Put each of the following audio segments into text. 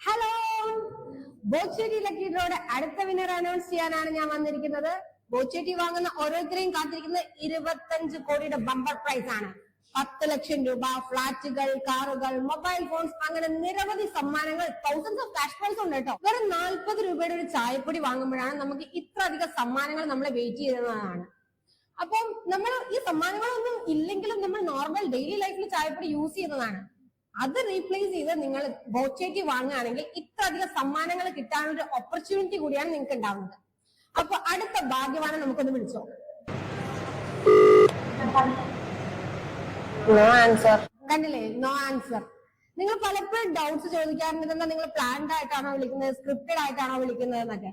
Hello ബോച്ചേരി lucky ഡ്രോയുടെ അടുത്ത winner announce ചെയ്യാനാണ് ഞാൻ വന്നിരിക്കുന്നത്. ബോച്ചേരി വാങ്ങുന്ന ഓരോരുത്തരെയും കാത്തിരിക്കുന്ന ഇരുപത്തഞ്ച് കോടിയുടെ ബമ്പർ പ്രൈസ് ആണ്. പത്ത് ലക്ഷം രൂപ ഫ്ളാറ്റുകൾ കാറുകൾ മൊബൈൽ ഫോൺസ് അങ്ങനെ നിരവധി സമ്മാനങ്ങൾ തൗസൻഡ്സ് ഓഫ് ക്യാഷ് പ്രൈസ് ഉണ്ട് കേട്ടോ. വെറും നാൽപ്പത് രൂപയുടെ ഒരു ചായപ്പൊടി വാങ്ങുമ്പോഴാണ് നമുക്ക് ഇത്ര അധികം സമ്മാനങ്ങൾ നമ്മളെ വെയിറ്റ് ചെയ്യുന്നതാണ്. അപ്പം നമ്മൾ ഈ സമ്മാനങ്ങളൊന്നും ഇല്ലെങ്കിലും നമ്മൾ നോർമൽ ഡെയിലി ലൈഫിൽ ചായപ്പൊടി യൂസ് ചെയ്യുന്നതാണ്. അത് റീപ്ലേസ് ചെയ്ത് നിങ്ങൾ ബോച്ചേറ്റി വാങ്ങുകയാണെങ്കിൽ ഇത്ര അധികം സമ്മാനങ്ങൾ കിട്ടാനുള്ള ഓപ്പർച്യൂണിറ്റി കൂടിയാണ് നിങ്ങൾക്ക് ഉണ്ടാവുന്നത്. അപ്പൊ അടുത്ത ഭാഗ്യവാനെ നമുക്കൊന്ന് വിളിച്ചോ. നോ ആൻസർ കണ്ടില്ലേ? നോ ആൻസർ നിങ്ങൾ പലപ്പോഴും ഡൗട്ട്സ് ചോദിക്കാറുണ്ട്. എന്താ നിങ്ങൾ പ്ലാൻഡ് ആയിട്ടാണോ വിളിക്കുന്നത്? സ്ക്രിപ്റ്റഡ് ആയിട്ടാണോ വിളിക്കുന്നത് എന്നൊക്കെ.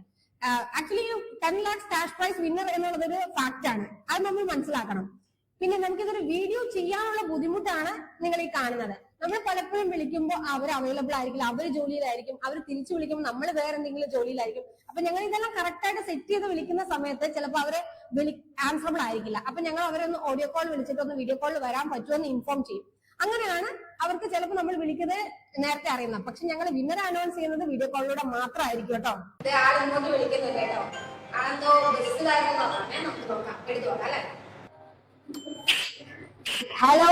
Actually ten lakhs cash prize winner എന്നുള്ളത് ഒരു ഫാക്റ്റ് ആണ്. അത് നമ്മൾ മനസ്സിലാക്കണം. പിന്നെ നമുക്കിതൊരു വീഡിയോ ചെയ്യാനുള്ള ബുദ്ധിമുട്ടാണ് നിങ്ങൾ ഈ കാണുന്നത്. നമ്മൾ പലപ്പോഴും വിളിക്കുമ്പോൾ അവർ അവൈലബിൾ ആയിരിക്കില്ല അവർ ജോലിയിലായിരിക്കും അവർ തിരിച്ചു വിളിക്കുമ്പോൾ നമ്മൾ വേറെ എന്തെങ്കിലും ജോലിയിലായിരിക്കും. അപ്പൊ ഞങ്ങൾ ഇതെല്ലാം കറക്റ്റ് ആയിട്ട് സെറ്റ് ചെയ്ത് വിളിക്കുന്ന സമയത്ത് ചിലപ്പോൾ അവരെ വിളി ആൻസറബിൾ ആയിരിക്കില്ല. അപ്പൊ ഞങ്ങൾ അവരെ ഒന്ന് ഓഡിയോ കോൾ വിളിച്ചിട്ട് ഒന്ന് വീഡിയോ കോളിൽ വരാൻ പറ്റുമെന്ന് ഇൻഫോം ചെയ്യും. അങ്ങനെയാണ് അവർക്ക് ചിലപ്പോൾ നമ്മൾ വിളിക്കുന്നത് നേരത്തെ അറിയുന്നത്. പക്ഷെ ഞങ്ങൾ വിന്നർ അനൗൺസ് ചെയ്യുന്നത് വീഡിയോ കോളിലൂടെ മാത്രമായിരിക്കും കേട്ടോ. ആളിങ്ങോട്ട് കേട്ടോ. ആളെന്തോ ബസ്സിലായിരുന്നു നമുക്ക് നോക്കാം. അല്ലെ? ഹലോ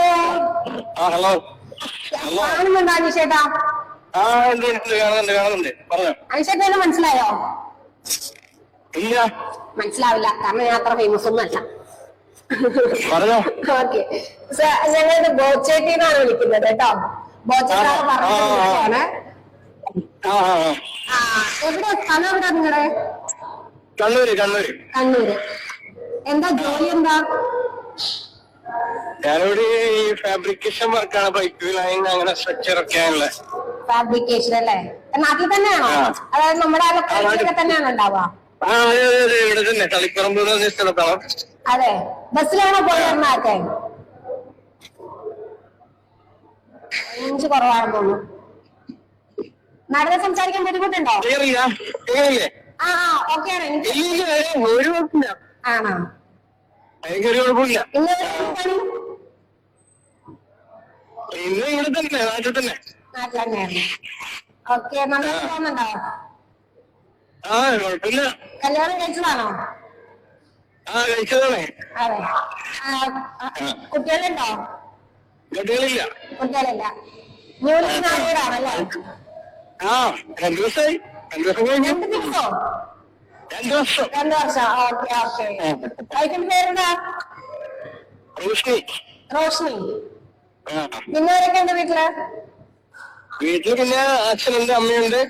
ആ ഹലോ കാണുന്നുണ്ടോ അനിഷേട്ടാ? ആ ഉണ്ട് ഉണ്ട് കാണുന്നുണ്ട് കാണുന്നുണ്ട്. പറഞ്ഞോ. അനിഷേട്ടനെ മനസ്സിലായോ? ഇല്ല. മനസ്സിലാവില്ല. കാരണം ഞാൻ അത്ര ഫേമസ് ഒന്നും അല്ല. പറഞ്ഞോ. ഓക്കെ ഞങ്ങളിത് ബോച്ചേട്ടിന്നാണ് വിളിക്കുന്നത് കേട്ടോ. ബോച്ചേട്ടാണ് പറഞ്ഞാണ് എവിടെ സ്ഥലം എവിടെ നിങ്ങളുടെ കണ്ണൂര് കണ്ണൂര്. കണ്ണൂര്. എന്താ ജോലി എന്താ? ഞാനിവിടെ ഈ ഫാബ്രിക്കേഷൻ വർക്കാണ് പൈപ്പ് ലൈൻ അങ്ങനെ സ്ട്രക്ചർ ഒക്കെ ആണല്ലേ ഫാബ്രിക്കേഷൻ അല്ലേ നാട്ടിൽ തന്നെയാണോ? അതായത് നമ്മുടെ ലൊക്കാലിറ്റിയിലൊക്കെ തന്നെയാണോ ഉണ്ടാവുക? ആ അതെ അതെ അതെ. ഇവിടെ തന്നെ. തളിപ്പറമ്പ് എന്ന് പറഞ്ഞ സ്ഥലത്താണ്. അതെ. ബസ്സിലാണോ റേഞ്ച് കുറവാണെന്ന് തോന്നുന്നു. നടന്ന് സംസാരിക്കാൻ ബുദ്ധിമുട്ടുണ്ടോ? ആ ഓക്കെ ആണ്. എനിക്ക് ഒരു കുഴപ്പമില്ല. ആണോ? എനിക്കൊരു കുഴപ്പമില്ല. ഇന്ന് ഇവിടെ തന്നെ നാട്ടിൽ തന്നെ. നാട്ടിൽ തന്നെയാണ് ഓക്കെ നന്നായിട്ട് പോകുന്നുണ്ടോ ആ കുഴപ്പമില്ല. കല്യാണം കഴിച്ചതാണോ? ആ കഴിച്ചതാണേ. അതെ. കുട്ടികളുണ്ടോ കുട്ടികളില്ല. കുട്ടികളില്ല. ന്യൂലി മാരീഡാണല്ലേ ആ രണ്ടു ദിവസമായി. രണ്ടു ദിവസം കഴിഞ്ഞു. രണ്ട് ദിവസോ? രണ്ടു വർഷം. രണ്ട് വർഷം. Okay okay. വൈഫിന്റെ പേരെന്താ? റോഷ്നി. റോഷ്നി. ഉണ്ട് വീട്ടിൽ? വീട്ടിൽ പിന്നെ അച്ഛനുണ്ട് അമ്മയുണ്ട്.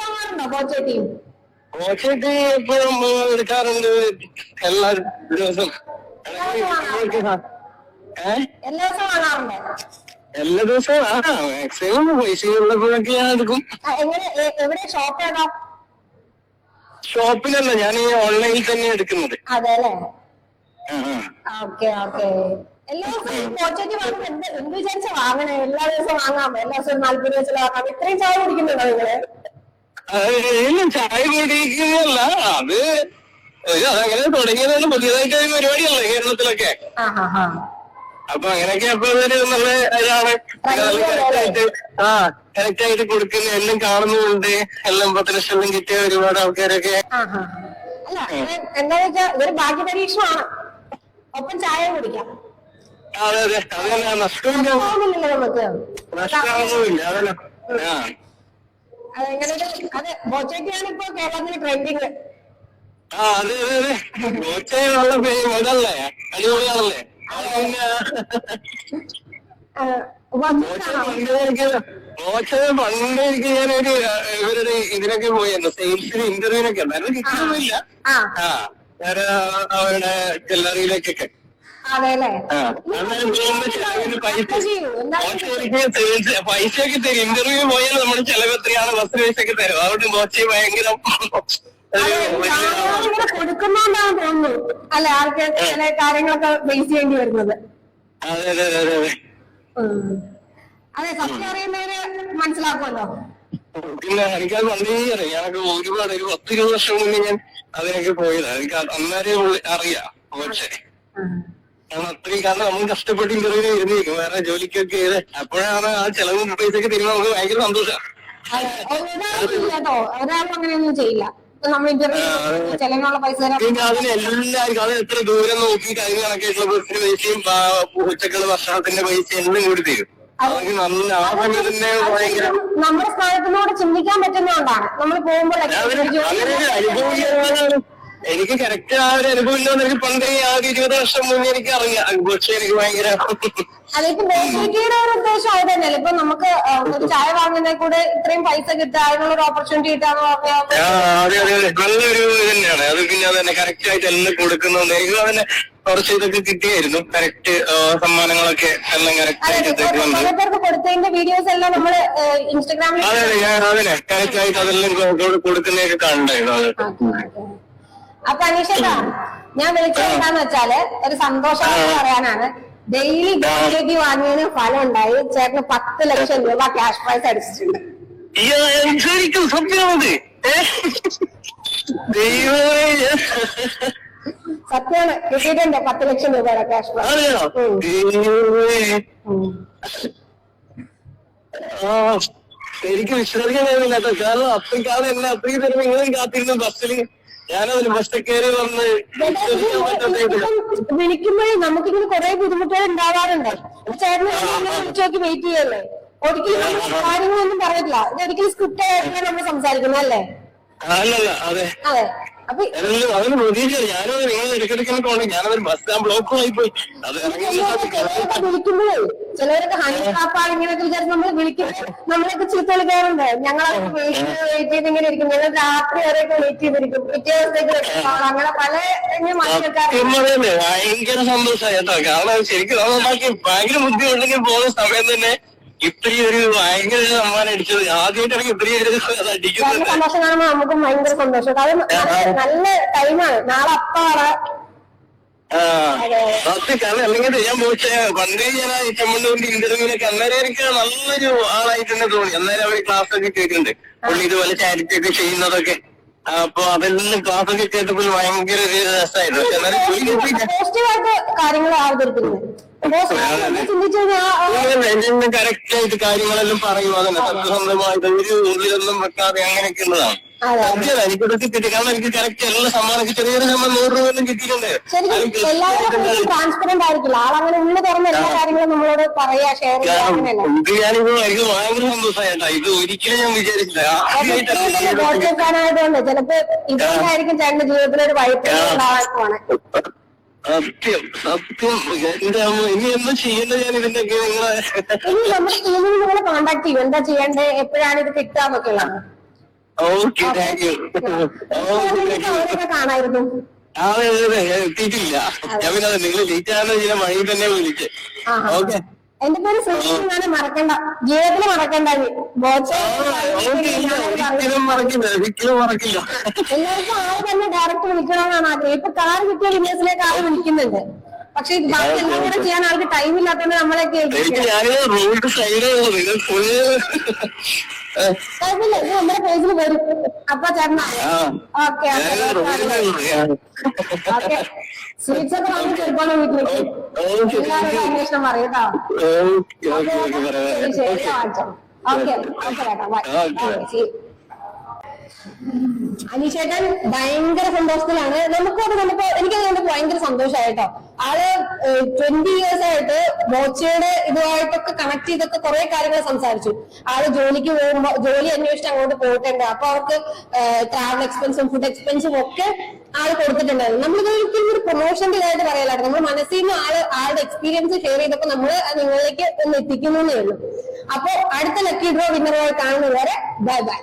വാങ്ങാറുണ്ടോ? എപ്പോഴും എടുക്കാറുണ്ട്. എല്ലാ ദിവസവും എല്ലാ ദിവസവും വാങ്ങാറുണ്ട്? എല്ലാ ദിവസവും ആ മാക്സിമം പൈസ ഉള്ളപ്പോഴൊക്കെ ഞാൻ എടുക്കും. എവിടെ? ഷോപ്പ് ഷോപ്പിലല്ല ഞാൻ ഈ ഓൺലൈനിൽ തന്നെ എടുക്കുന്നത്. അതെ അല്ലേ. Okay okay. എല്ലാ ദിവസവും ബോച്ചേട്ടി വാങ്ങുമ്പോ എന്ത് എന്ത് വിചാരിച്ച വാങ്ങണേ? എല്ലാ ദിവസവും വാങ്ങാം. എല്ലാ ദിവസവും നാല്പത് രൂപ വാങ്ങാം ഇത്രയും ചായ കുടിക്കുന്നുണ്ടോ നിങ്ങൾ? ഇല്ല ചായ കുടിക്കുന്നതല്ല അത് അതങ്ങനെ തുടങ്ങിയതാണ് പുതിയതായിട്ട് പരിപാടിയല്ലേ കേരളത്തിലൊക്കെ. അപ്പൊ അങ്ങനെയൊക്കെ അപ്പൊ നല്ല ഇതാണ് ആ കറക്റ്റ് ആയിട്ട് കൊടുക്കുന്ന എല്ലാം കാണുന്നുണ്ട്. എല്ലാം പത്ത് ലക്ഷം എല്ലാം കിട്ടിയ ഒരുപാട് ആൾക്കാരൊക്കെ. അല്ല ഇത് വെച്ചാ ഇതൊരു ഭാഗ്യ പരീക്ഷണമാണ് ഒപ്പം ചായ കുടിക്കാം. അതെ അതെ. അതല്ല നഷ്ടമില്ല. തോന്നുന്നില്ല നമുക്ക്. നഷ്ടമൊന്നുമില്ല അതല്ല. ആ. അത് എങ്ങനെ ഒരു- അത് ബോച്ചേട്ടിയാണ് ഇപ്പൊ കേരളത്തിൽ ട്രെൻഡിങ് ആ അതെ അതെ അതെ. കോച്ചയുള്ള പേര് അതല്ലേ അടിപൊളിയാണല്ലേ? അത് പിന്നെ മോശം പണ്ട് എനിക്ക് ഞാനൊരു അഹ് ഇവരുടെ ഇതിനൊക്കെ പോയിരുന്നു. സെയിൽസിന് ഇന്റർവ്യൂവിനൊക്കെ ഉണ്ടായിരുന്നു. കിട്ടിയൊന്നുമില്ല. ആ. ഞാൻ അവരുടെ സെയിൽസ് പൈസയൊക്കെ തരും. ഇന്റർവ്യൂ പോയാൽ നമ്മുടെ ചെലവ് എത്രയാണ് ബസ് പൈസ ഒക്കെ തരും. അതുകൊണ്ട് മോശം ഭയങ്കര കൊടുക്കുന്നോണ്ടാണ് തോന്നുന്നു. അല്ല ആൾക്ക് ചില കാര്യങ്ങളൊക്കെ ബേസ് ചെയ്യേണ്ടി വരുന്നത്. അതെ അതെ അതെ അതെ അതെ. ഉം. അതെ സത്യം അറിയുന്നവര് മനസ്സിലാക്കുമല്ലോ പിന്നെ എനിക്കത് നന്ദി അറിയാം. ഞാനൊക്കെ ഒരുപാട് ഒരു പത്തിരുപത് വർഷം മുന്നേ ഞാൻ അതിനൊക്കെ പോയതാണ് എനിക്ക് അന്നേരെ അറിയാം. പക്ഷേ അത്രയും കാരണം നമ്മൾ കഷ്ടപ്പെട്ട് ഇന്റർവ്യൂ ഇരുന്നിരിക്കും വേറെ ജോലിക്കൊക്കെ ചെയ്ത് അപ്പോഴാണ് ആ ചെലവും പൈസയൊക്കെ തരുമ്പോൾ നമുക്ക് ഭയങ്കര സന്തോഷം. ഒരാളും കേട്ടോ ഒരാളും അങ്ങനെയൊന്നും ചെയ്യില്ല. ഇപ്പൊ നമ്മൾ ഇന്റർവ്യൂ ചെലവിനുള്ള പൈസ തരാൻ പിന്നെ അതിന് എല്ലാവർക്കും അത് എത്ര ദൂരം നോക്കി കഴിഞ്ഞ കണക്കായിട്ടുള്ള ബസ്സിന് പൈസയും ഉച്ചക്കുള്ള ഭക്ഷണത്തിന്റെ പൈസ എല്ലാം കൂടി തരും. തന്നെ നമ്മുടെ സ്ഥാനത്തിനോട് ചിന്തിക്കാൻ പറ്റുന്നതുകൊണ്ടാണ്. നമ്മൾ ഇല്ലാതാണ്. എനിക്ക് കറക്റ്റ് ആ ഒരു അനുഭവം ഇല്ലാന്ന് എനിക്ക് പണ്ടേ ആ ഒരു ഇരുപത് വർഷം മുന്നേ എനിക്ക് അറിയാം പക്ഷെ എനിക്ക് ഭയങ്കര അതിപ്പോ ബേസിക്കിയുടെ ഒരു ഉദ്ദേശം അത് തന്നെയല്ലേ? ഇപ്പൊ നമുക്ക് ഒരു ചായ വാങ്ങുന്നതിൽ കൂടെ ഇത്രയും പൈസ കിട്ടുക അതിനുള്ള ഒരു ഓപ്പർച്യൂണിറ്റി കിട്ടാന്ന് പറഞ്ഞാൽ നല്ലൊരു ഇത് തന്നെയാണ്. അത് പിന്നെ അത് തന്നെ കറക്റ്റ് ആയിട്ട് എല്ലാം കൊടുക്കുന്നുണ്ട് എനിക്ക് അതിന് കുറച്ച് ഇതൊക്കെ കിട്ടിയായിരുന്നു. കറക്റ്റ് സമ്മാനങ്ങളൊക്കെ എല്ലാം കറക്റ്റ് അതെ കൊടുത്തതിന്റെ വീഡിയോസ് എല്ലാം നമ്മൾ ഇൻസ്റ്റാഗ്രാമിൽ അതെ അതെ ഞാൻ അതിനെ കറക്റ്റ് ആയിട്ട് അതെല്ലാം കൊടുക്കുന്നതൊക്കെ കണ്ടായിരുന്നു അത്. അപ്പൊ അനീഷേട്ടാ ഞാൻ വിളിച്ചത് എന്താന്ന് വെച്ചാൽ ഒരു സന്തോഷം പറയാനാണ്. ഡെയിലി ഗോൾഡേക്ക് വാങ്ങിയതിന് ഫലം ഉണ്ടായി ചേട്ടന് പത്ത് ലക്ഷം രൂപ ക്യാഷ് പ്രൈസ് അടിച്ചിട്ടുണ്ട്. ശരിക്കും സത്യമാണത്. ഏ? ദൈവമേ. സത്യമാണ്. കിട്ടിയിട്ടുണ്ട്. പത്ത് ലക്ഷം രൂപയുടെ ക്യാഷ് എനിക്ക് കേട്ടോ. കാരണം അത്രയും കാലം എന്നെ അത്രയും തരുമ്പോ ഇങ്ങനെ കാത്തിരുന്നു ബസ്സിൽ ഞാനതിൽ ബസ്സിൽ കയറി വന്ന് വിളിക്കുമ്പോഴേ നമുക്കിങ്ങനെ കുറെ ബുദ്ധിമുട്ടുകൾ ഉണ്ടാവാറുണ്ട്. ചേട്ടന് വെയിറ്റ് ചെയ്യല്ലേ? ഒരിക്കലും കാര്യങ്ങളൊന്നും പറയില്ല ഇത് ഒരിക്കലും സ്ക്രിപ്റ്റ് ആയിട്ട് നമ്മൾ സംസാരിക്കുന്നത് അല്ലേ അതെ. അതിന് പ്രതീക്ഷ നിങ്ങൾ ഞാനതൊരു ബസ് സ്റ്റാൻഡ് ബ്ലോക്കും ആയി പോയി അത് വിളിക്കുമ്പോഴേ ചിലവരൊക്കെ ഇങ്ങനെയൊക്കെ വിചാരിച്ച് നമ്മൾ വിളിക്കുമ്പോൾ നമ്മളൊക്കെ ചീത്ത വിളിക്കാറുണ്ട് ഞങ്ങളൊക്കെ വെയിറ്റ് ചെയ്ത് ഇങ്ങനെ ഇരിക്കും. ഞങ്ങൾ രാത്രി വരെയൊക്കെ വെയിറ്റ് ചെയ്തിരിക്കും. പിറ്റേ ദിവസത്തേക്ക്. അങ്ങനെ പല ഭയങ്കര സന്തോഷമായി കേട്ടോ. കാരണം ശരിക്കും ഭയങ്കര ബുദ്ധിമുട്ടുണ്ടെങ്കിൽ പോകുന്ന സമയം തന്നെ ഇത്രയും ഒരു ഭയങ്കര സമ്മാനം അടിച്ചത്. ആദ്യമായിട്ടാണ് ഇത്രയും ഒരു അടിക്കുന്നത്. സന്തോഷം കാണുമ്പോൾ നമുക്കും ഭയങ്കര സന്തോഷം. കാരണം നല്ല- ടൈമാണ് നാളെ അപ്പാണ് അല്ലെങ്കിൽ ഞാൻ പോയിട്ട് പണ്ടേ ഞാൻ ചെമ്മണ്ണൂരിന്റെ ഇന്റർവ്യൂലൊക്കെ അന്നേരം എനിക്ക് നല്ലൊരു ആളായിട്ട് തന്നെ തോന്നി. അന്നേരം അവർ ക്ലാസ് ഒക്കെ കേട്ടിട്ടുണ്ട്. പുള്ളി ഇതുപോലെ ചാരിറ്റി ഒക്കെ ചെയ്യുന്നതൊക്കെ. അപ്പൊ അതെല്ലാം ക്ലാസ് ഒക്കെ കേട്ടപ്പോൾ ഭയങ്കര ഒരു രസമായിരുന്നു. പോസിറ്റീവായിട്ട് കാര്യങ്ങൾ അവതരിപ്പിക്കുന്നത് കറക്റ്റ് ആയിട്ട് കാര്യങ്ങളെല്ലാം പറയും അതന്നെ സത്യസന്ധമായിട്ട് ഒരു ഉള്ളിലൊന്നും വെക്കാതെ അങ്ങനെയൊക്കെ ഉള്ളതാണ്. സത്യമാണ് എനിക്കിതൊക്കെ കിട്ടി കാരണം എനിക്ക് കറക്റ്റ് എല്ലാ സമ്മാനമൊക്കെ ചെറിയ ചെറിയ സമ്മാനം നൂറ് രൂപ എല്ലാം കിട്ടിയിട്ടുണ്ട് ഇത് ഞാനിപ്പോ എനിക്ക് ഭയങ്കര സന്തോഷമായിട്ടാ. ഇത് ഒരിക്കലും ഞാൻ വിചാരിച്ചില്ല. ചിലപ്പോ ഇതുകൊണ്ടായിരിക്കും ചേട്ടന്റെ ജീവിതത്തിലൊരു ഒരു വഴിപ്പ് ഉണ്ടാവാൻ സത്യം സത്യം. എന്റെ അമ്മ ഇനി എന്താ ചെയ്യണ്ട ഞാൻ നിങ്ങളെ ഇനി നമ്മുടെ ടീമിൽ നിങ്ങൾ കോണ്ടാക്ട് ചെയ്യും. എന്താ ചെയ്യണ്ടേ എപ്പോഴാണ് ഇത് കിട്ടാന്നൊക്കെ ഉള്ളത്. ഓക്കെ താങ്ക് യു അവരൊക്കെ കാണായിരുന്നു? അതെ അതെ എത്തിയിട്ടില്ല. ഞാൻ പിന്നെ നിങ്ങൾ ലേറ്റ് ആണെന്ന് ഞാൻ വഴി തന്നെ വിളിച്ച്. ഓക്കെ. എന്റെ പേര് സുഷിന്നാണ് മറക്കണ്ട. ജീവിതത്തിൽ മറക്കണ്ട ബോച്ച ഓക്കെ ഇല്ല ഒരിക്കലും മറക്കില്ല. ഒരിക്കലും മറക്കില്ല എല്ലാവർക്കും തന്നെ ഡയറക്റ്റ് വിളിക്കണമെന്നാണ് ആഗ്രഹം. ഇപ്പൊ കാർ കിട്ടിയ വിന്യാസിലേക്ക് ആര് വിളിക്കുന്നുണ്ട്. പക്ഷെ ബാക്കി എല്ലാം കൂടെ ചെയ്യാൻ ആൾക്ക് ടൈം ഇല്ലാത്തതുകൊണ്ട് നമ്മളെയൊക്കെ കുഴപ്പമില്ല. ഇത് നമ്മുടെ പേജിൽ വരും. അപ്പൊ ചേട്ടനാ ഓക്കെ ഓക്കെ സ്വീറ്റ്സ് ഒക്കെ വാങ്ങി ചെറുപ്പം വീട്ടിലേക്ക് ഓക്കെ. എല്ലാവരും അന്വേഷണം പറയൂട്ടോ ഓക്കെ ഓക്കെ ഓക്കെ പറയാം ശരി വാങ്ങിച്ചോ ഓക്കെ ഓക്കെ. ചേട്ടാ ബൈ. ശരി. അനീഷേട്ടൻ ഭയങ്കര സന്തോഷത്തിലാണ്. നമുക്ക് അത് നമുക്ക് എനിക്ക് അതുകൊണ്ട് ഭയങ്കര സന്തോഷമായിട്ടോ ആൾ ട്വന്റി ഇയേഴ്സ് ആയിട്ട് ബോച്ചയുടെ ഇതുമായിട്ടൊക്കെ കണക്ട് ചെയ്തൊക്കെ കുറെ കാര്യങ്ങൾ സംസാരിച്ചു. ആൾ ജോലിക്ക് പോകുമ്പോ ജോലി അന്വേഷിച്ച് അങ്ങോട്ട് പോയിട്ടുണ്ട്. അപ്പൊ അവർക്ക് ട്രാവൽ എക്സ്പെൻസും ഫുഡ് എക്സ്പെൻസും ഒക്കെ ആൾ കൊടുത്തിട്ടുണ്ടായിരുന്നു. നമ്മളിത് ഒരിക്കലും ഒരു പ്രൊമോഷന്റെ ഇതായിട്ട് പറയലായിരുന്നു നമ്മൾ മനസ്സിൽ നിന്ന് ആൾ ആളുടെ എക്സ്പീരിയൻസ് ഷെയർ ചെയ്തപ്പോ നമ്മൾ നിങ്ങളിലേക്ക് ഒന്ന് എത്തിക്കുന്നേ അപ്പൊ അടുത്ത ലക്കി ഡ്രോ വിന്നറുമായി കാണുന്നവരെ ബൈ ബൈ